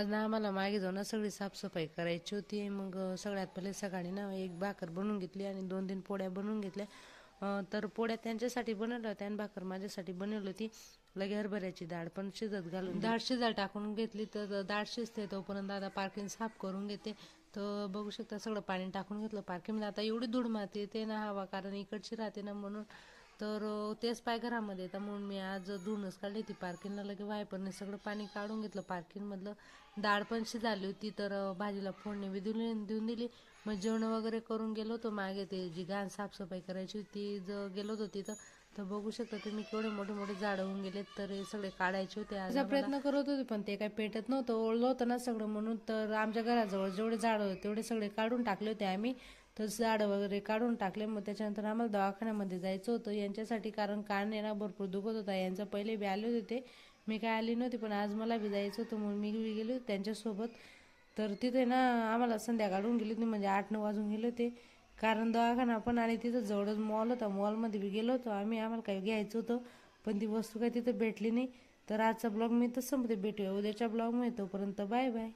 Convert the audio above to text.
आज ना आम्हाला मागे जाऊन ना सगळी साफसफाई करायची होती. मग सगळ्यात पहिले सकाळी ना एक भाकर बनवून घेतली आणि दोन तीन पोळ्या बनवून घेतल्या. तर पोळ्या त्यांच्यासाठी बनवल्या होत्या आणि भाकर माझ्यासाठी बनवली होती. लगे हरभऱ्याची डाळ पण शिजत घालून डाळ शिजायला टाकून घेतली तर डाळ शिजते तोपर्यंत दादा पार्किंग साफ करून घेते. तर बघू शकता सगळं पाणी टाकून घेतलं पार्किंगमध्ये आता एवढी धूळ माती येते ना हवा कारण इकडची राहते ना म्हणून. तर तेच पाय घरामध्ये येतात. म्हणून मी आज धुवूनच काढली ती पार्किंगला. लगे वायपरने सगळं पाणी काढून घेतलं. पार्किंगमधलं डाळ पण शिजाली होती. तर भाजीला फोडणी बी दिली देऊन दिली. मग जेवण वगैरे करून गेलो होतो. मागे ते जी घाण साफसफाई करायची होती ज गेलो होतो तिथं. तर बघू शकता तुम्ही केवढे मोठे मोठे झाडं होऊन गेले तर हे सगळे काढायचे होते आज प्रयत्न करत होते पण ते काही पेटत नव्हतं. ओळलं होतं ना सगळं म्हणून. तर आमच्या घराजवळ जेवढे झाडं होते तेवढे सगळे काढून टाकले होते आम्ही. तर झाडं वगैरे काढून टाकले. मग त्याच्यानंतर आम्हाला दवाखान्यामध्ये जायचं होतं. यांच्यासाठी कारण कान आहे ना भरपूर दुखत होता. यांचं पहिले बी आले होते ते. मी काय आली नव्हती पण आज मला बी जायचं होतं म्हणून मी बी गेले होते त्यांच्यासोबत. तर तिथे ना आम्हाला संध्याकाळून गेली होती म्हणजे आठ नऊ वाजून गेले होते. कारण दवाखाना पण आणि तिथं जवळच मॉल होता. मॉलमध्ये बी गेलो होतो आम्ही. आम्हाला काही घ्यायचं होतं पण ती वस्तू काही तिथं भेटली नाही. तर आजचा ब्लॉग मी तसं संपते भेटूया. उद्याच्या ब्लॉग मी तोपर्यंत बाय बाय